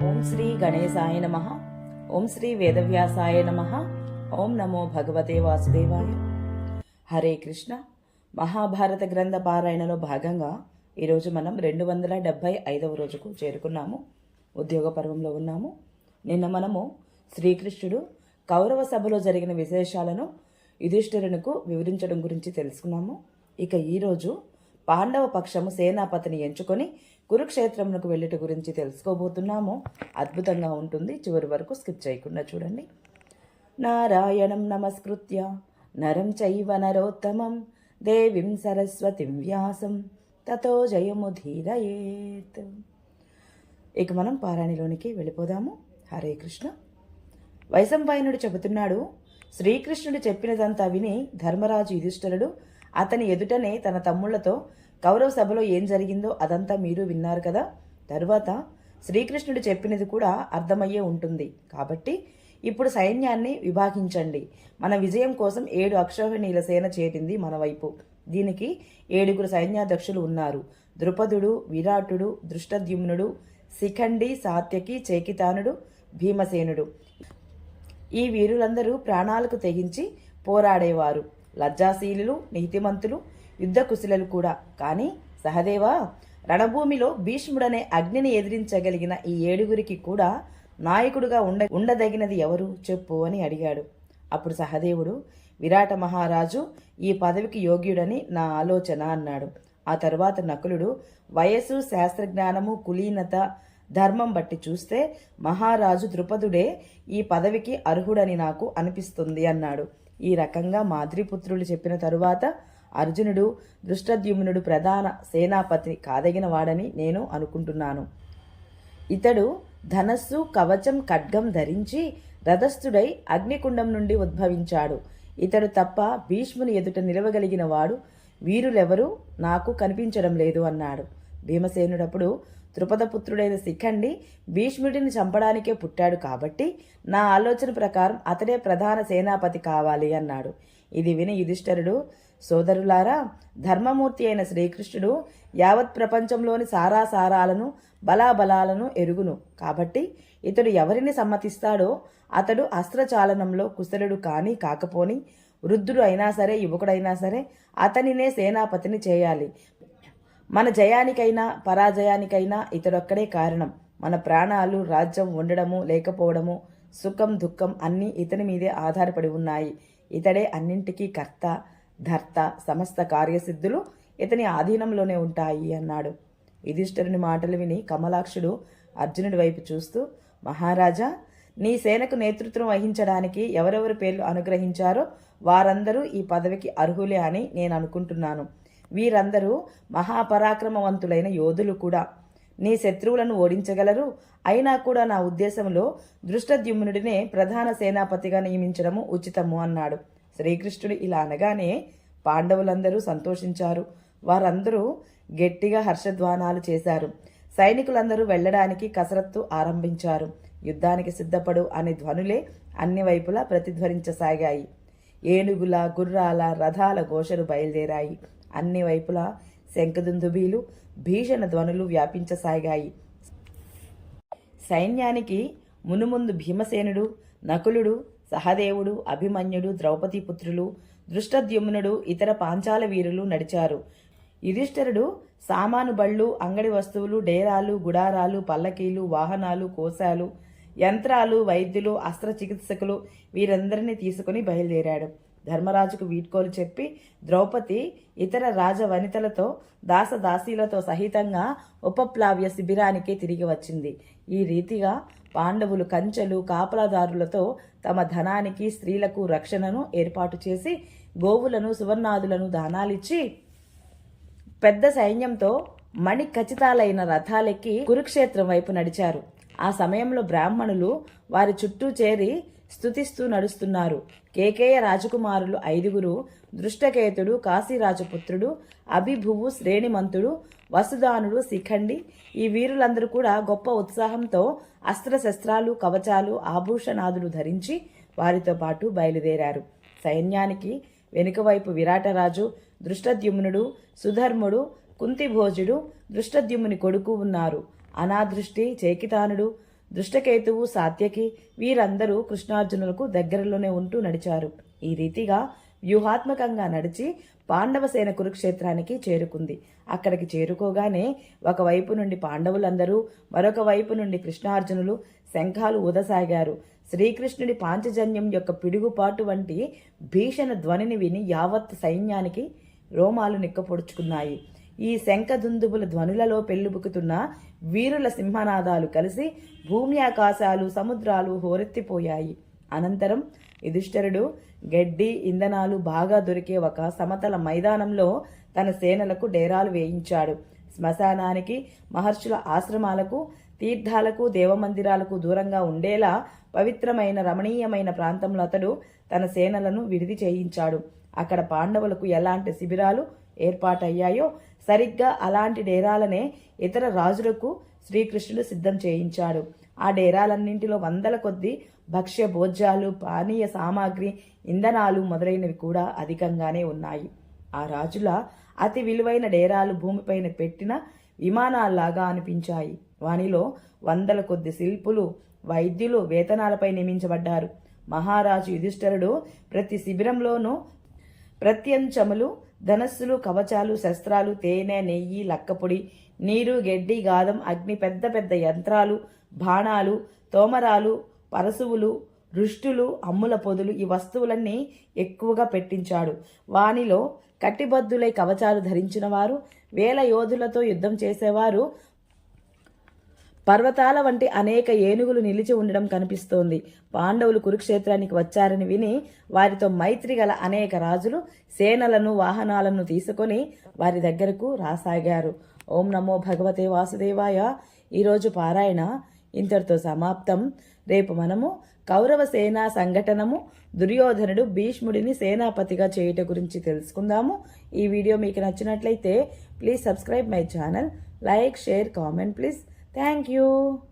ఓం శ్రీ గణేశాయ నమ. ఓం శ్రీ వేదవ్యాసాయ నమ. ఓం నమో భగవతే వాసుదేవాయ. హరే కృష్ణ. మహాభారత గ్రంథ పారాయణలో భాగంగా ఈరోజు మనం రెండు వందల డెబ్భై ఐదవ రోజుకు చేరుకున్నాము. ఉద్యోగ పర్వంలో ఉన్నాము. నిన్న మనము శ్రీకృష్ణుడు కౌరవ సభలో జరిగిన విశేషాలను యుధిష్ఠిరునికు వివరించడం గురించి తెలుసుకున్నాము. ఇక ఈరోజు పాండవ పక్షము సేనాపతిని ఎంచుకొని కురుక్షేత్రమునకు వెళ్ళుట గురించి తెలుసుకోబోతున్నాము. అద్భుతంగా ఉంటుంది. చివరి వరకు స్కిప్ చేయకుండా చూడండి. నారాయణం నమస్కృత్య. నరం చైవ నరోత్తమం. దేవీం సరస్వతిం వ్యాసం. తతో జయముధీరయేత్ ఇక మనం పారాణిలోనికి వెళ్ళిపోదాము. హరే కృష్ణ. వైశంపాయనుడు చెబుతున్నాడు శ్రీకృష్ణుడు చెప్పినదంతా విని ధర్మరాజు యుధిష్ఠరుడు అతని ఎదుటనే తన తమ్ముళ్ళతో కౌరవ సభలో ఏం జరిగిందో అదంతా మీరు విన్నారు కదా? తరువాత శ్రీకృష్ణుడు చెప్పినది కూడా అర్థమయ్యే ఉంటుంది. కాబట్టి ఇప్పుడు సైన్యాన్ని విభాగించండి. మన విజయం కోసం ఏడు అక్షోహిణీల సేన చేరింది మన వైపు. దీనికి ఏడుగురు సైన్యాధ్యక్షులు ఉన్నారు. ద్రుపదుడు విరాటుడు దృష్టద్యుమ్నుడు శిఖండి సాత్యకి చేకితానుడు భీమసేనుడు. ఈ వీరులందరూ ప్రాణాలకు తెగించి పోరాడేవారు. లజ్జాశీలులు నీతిమంతులు యుద్ధ కుశలలు కూడా. కానీ సహదేవా రణభూమిలో భీష్ముడనే అగ్నిని ఎదిరించగలిగిన ఈ ఏడుగురికి కూడా నాయకుడుగా ఉండ ఉండదగినది ఎవరు చెప్పు అని అడిగాడు. అప్పుడు సహదేవుడు విరాట మహారాజు ఈ పదవికి యోగ్యుడని నా ఆలోచన అన్నాడు. ఆ తరువాత నకులుడు వయస్సు శాస్త్రజ్ఞానము కులీనత ధర్మం బట్టి చూస్తే మహారాజు ద్రుపదుడే ఈ పదవికి అర్హుడని నాకు అనిపిస్తుంది అన్నాడు. ఈ రకంగా మాద్రిపుత్రులు చెప్పిన తరువాత అర్జునుడు దృష్టద్యుమ్నుడు ప్రధాన సేనాపతి కాదగిన వాడని నేను అనుకుంటున్నాను. ఇతడు ధనస్సు కవచం ఖడ్గం ధరించి రథస్థుడై అగ్నికుండం నుండి ఉద్భవించాడు. ఇతడు తప్ప భీష్ముని ఎదుట నిలవగలిగిన వాడు వీరులెవరూ నాకు కనిపించడం లేదు అన్నాడు. భీమసేనుడప్పుడు త్రుపదపుత్రుడైన శిఖండి భీష్ముడిని చంపడానికే పుట్టాడు కాబట్టి నా ఆలోచన ప్రకారం అతడే ప్రధాన సేనాపతి కావాలి అన్నాడు. ఇది విని యుధిష్ఠరుడు సోదరులారా ధర్మమూర్తి అయిన శ్రీకృష్ణుడు యావత్ ప్రపంచంలోని సారాసారాలను బలాబలాలను ఎరుగును. కాబట్టి ఇతడు ఎవరిని సమ్మతిస్తాడో అతడు అస్త్రచాలనంలో కుశలుడు కానీ కాకపోని వృద్ధుడు అయినా సరే యువకుడైనా సరే అతనినే సేనాపతిని చేయాలి. మన జయానికైనా పరాజయానికైనా ఇతడొక్కడే కారణం. మన ప్రాణాలు రాజ్యం ఉండడము లేకపోవడము సుఖం దుఃఖం అన్నీ ఇతని మీదే ఆధారపడి ఉన్నాయి. ఇతడే అన్నింటికీ కర్త ధర్త సమస్త కార్యసిద్ధులు ఇతని ఆధీనంలోనే ఉంటాయి అన్నాడు. యుధిష్ఠరుని మాటలు విని కమలాక్షుడు అర్జునుడి వైపు చూస్తూ మహారాజా నీ సేనకు నేతృత్వం వహించడానికి ఎవరెవరి పేర్లు అనుగ్రహించారో వారందరూ ఈ పదవికి అర్హులే అని నేను అనుకుంటున్నాను. వీరందరూ మహాపరాక్రమవంతులైన యోధులు కూడా. నీ శత్రువులను ఓడించగలరు. అయినా కూడా నా ఉద్దేశంలో దృష్టద్యుమ్నుడినే ప్రధాన సేనాపతిగా నియమించడము ఉచితము అన్నాడు. శ్రీకృష్ణుడు ఇలా అనగానే పాండవులందరూ సంతోషించారు. వారందరూ గట్టిగా హర్షధ్వానాలు చేశారు. సైనికులందరూ వెళ్ళడానికి కసరత్తు ఆరంభించారు. యుద్ధానికి సిద్ధపడు అనే ధ్వనులే అన్ని వైపులా ప్రతిధ్వనించసాగాయి ఏనుగుల గుర్రాల రథాల ఘోషలు బయలుదేరాయి. అన్ని వైపులా శంఖదుందుబీలు భీషణ ధ్వనులు వ్యాపించసాగాయి. సైన్యానికి మునుముందు భీమసేనుడు నకులుడు సహదేవుడు అభిమన్యుడు ద్రౌపది పుత్రులు దృష్టద్యుమ్నుడు ఇతర పాంచాల వీరులు నడిచారు. యుధిష్ఠరుడు సామాను బళ్ళు అంగడి వస్తువులు డేరాలు గుడారాలు పల్లకీలు వాహనాలు కోశాలు యంత్రాలు వైద్యులు అస్త్రచికిత్సకులు వీరందరినీ తీసుకుని బయలుదేరాడు. ధర్మరాజుకు వీడ్కోలు చెప్పి ద్రౌపది ఇతర రాజ వనితలతో దాసదాసీలతో సహితంగా ఉపప్లావ్య శిబిరానికి తిరిగి వచ్చింది. ఈ రీతిగా పాండవులు కంచెలు కాపలాదారులతో తమ ధనానికి స్త్రీలకు రక్షణను ఏర్పాటు చేసి గోవులను సువర్ణాదులను దానాలిచ్చి పెద్ద సైన్యంతో మణి ఖచ్చితాలైన రథాలెక్కి కురుక్షేత్రం వైపు నడిచారు. ఆ సమయంలో బ్రాహ్మణులు వారి చుట్టూ చేరి స్తుతిస్తూ నడుస్తున్నారు. కేకేయ రాజకుమారులు ఐదుగురు దృష్టకేతుడు కాశీరాజపుత్రుడు అభిభువు శ్రేణిమంతుడు వసుదానుడు శిఖండి. ఈ వీరులందరూ కూడా గొప్ప ఉత్సాహంతో అస్త్రశస్త్రాలు కవచాలు ఆభూషణాదులు ధరించి వారితో పాటు బయలుదేరారు. సైన్యానికి వెనుకవైపు విరాటరాజు దృష్టద్యుమ్నుడు సుధర్ముడు కుంతిభోజుడు దృష్టద్యుమ్నుని కొడుకు ఉన్నారు. అనాదృష్టి చేకితానుడు దృష్టకేతువు సాత్యకి వీరందరూ కృష్ణార్జునులకు దగ్గరలోనే ఉంటూ నడిచారు. ఈ రీతిగా వ్యూహాత్మకంగా నడిచి పాండవసేన కురుక్షేత్రానికి చేరుకుంది. అక్కడికి చేరుకోగానే ఒకవైపు నుండి పాండవులందరూ మరొక వైపు నుండి కృష్ణార్జునులు శంఖాలు ఊదసాగారు. శ్రీకృష్ణుడి పాంచజన్యం యొక్క పిడుగుపాటు వంటి భీషణ ధ్వనిని విని యావత్ సైన్యానికి రోమాలు నిక్కపొడుచుకున్నాయి. ఈ శంఖదుందుబుల ధ్వనులలో పెళ్ళుబుకుతున్న వీరుల సింహనాదాలు కలిసి భూమి ఆకాశాలు సముద్రాలు హోరెత్తిపోయాయి. అనంతరం యుధిష్ఠరుడు గడ్డి ఇంధనాలు బాగా దొరికే ఒక సమతల మైదానంలో తన సేనలకు డేరాలు వేయించాడు. శ్మశానానికి మహర్షుల ఆశ్రమాలకు తీర్థాలకు దేవమందిరాలకు దూరంగా ఉండేలా పవిత్రమైన రమణీయమైన ప్రాంతంలో అతడు తన సేనలను విడిది చేయించాడు. అక్కడ పాండవులకు ఎలాంటి శిబిరాలు ఏర్పాటయ్యాయో సరిగ్గా అలాంటి డేరాలనే ఇతర రాజులకు శ్రీకృష్ణుడు సిద్ధం చేయించాడు. ఆ డేరాలన్నింటిలో వందల కొద్దీ భక్ష్య భోజ్యాలు పానీయ సామాగ్రి ఇంధనాలు మొదలైనవి కూడా అధికంగానే ఉన్నాయి. ఆ రాజుల అతి విలువైన డేరాలు భూమిపైన పెట్టిన విమానాల్లాగా అనిపించాయి. వానిలో వందల కొద్ది శిల్పులు వైద్యులు వేతనాలపై నియమించబడ్డారు. మహారాజు యుధిష్ఠరుడు ప్రతి శిబిరంలోనూ ప్రత్యంచములు ధనస్సులు కవచాలు శస్త్రాలు తేనె నెయ్యి లక్కపొడి నీరు గడ్డి గాదం అగ్ని పెద్ద పెద్ద యంత్రాలు బాణాలు తోమరాలు పరశువులు రుష్టులు అమ్ముల పొదులు ఈ వస్తువులన్నీ ఎక్కువగా పెట్టించాడు. వానిలో కట్టిబద్దులై కవచాలు ధరించిన వారు వేల యోధులతో యుద్ధం చేసేవారు పర్వతాల వంటి అనేక ఏనుగులు నిలిచి ఉండడం కనిపిస్తోంది. పాండవులు కురుక్షేత్రానికి వచ్చారని విని వారితో మైత్రి గల అనేక రాజులు సేనలను వాహనాలను తీసుకొని వారి దగ్గరకు రాసాగారు. ఓం నమో భగవతే వాసుదేవాయ. ఈరోజు పారాయణ ఇంతటితో సమాప్తం. రేపు మనము కౌరవ సేనా సంఘటనము దుర్యోధనుడు భీష్ముడిని సేనాపతిగా చేయుట గురించి తెలుసుకుందాము. ఈ వీడియో మీకు నచ్చినట్లయితే please subscribe my channel. Like share comment please. Thank you.